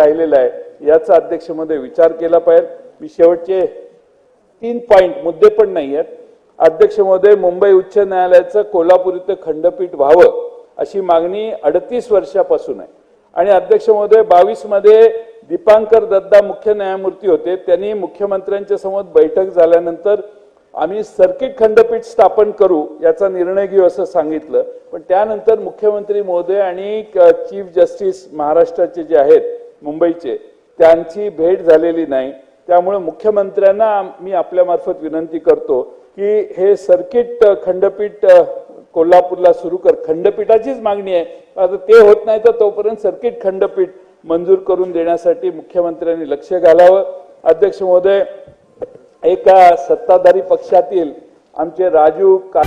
राहिलेलं आहे. याचा अध्यक्षमध्ये विचार केला पाहिजे. मी शेवटचे तीन पॉईंट मुद्दे पण नाही आहेत. अध्यक्षमध्ये मुंबई उच्च न्यायालयाचं कोल्हापूर इथं खंडपीठ व्हावं अशी मागणी अडतीस वर्षापासून आहे. आणि अध्यक्ष महोदय बावीसमध्ये दीपांकर दत्ता मुख्य न्यायमूर्ती होते. त्यांनी मुख्यमंत्र्यांच्या समोर बैठक झाल्यानंतर आम्ही सर्किट खंडपीठ स्थापन करू याचा निर्णय घेऊ असं सांगितलं. पण त्यानंतर मुख्यमंत्री महोदय आणि चीफ जस्टिस महाराष्ट्राचे जे आहेत मुंबईचे. त्यांची भेट झालेली नाही. त्यामुळे मुख्यमंत्र्यांना मी आपल्या मार्फत विनंती करतो की हे सर्किट खंडपीठ कोल्हापूरला सुरू कर. खंडपीठाचीच मागणी आहे. आता ते होत नाही तर तोपर्यंत सर्किट खंडपीठ मंजूर करून देण्यासाठी मुख्यमंत्र्यांनी लक्ष घालावं. अध्यक्ष महोदय एका सत्ताधारी पक्षातील आमचे राजू का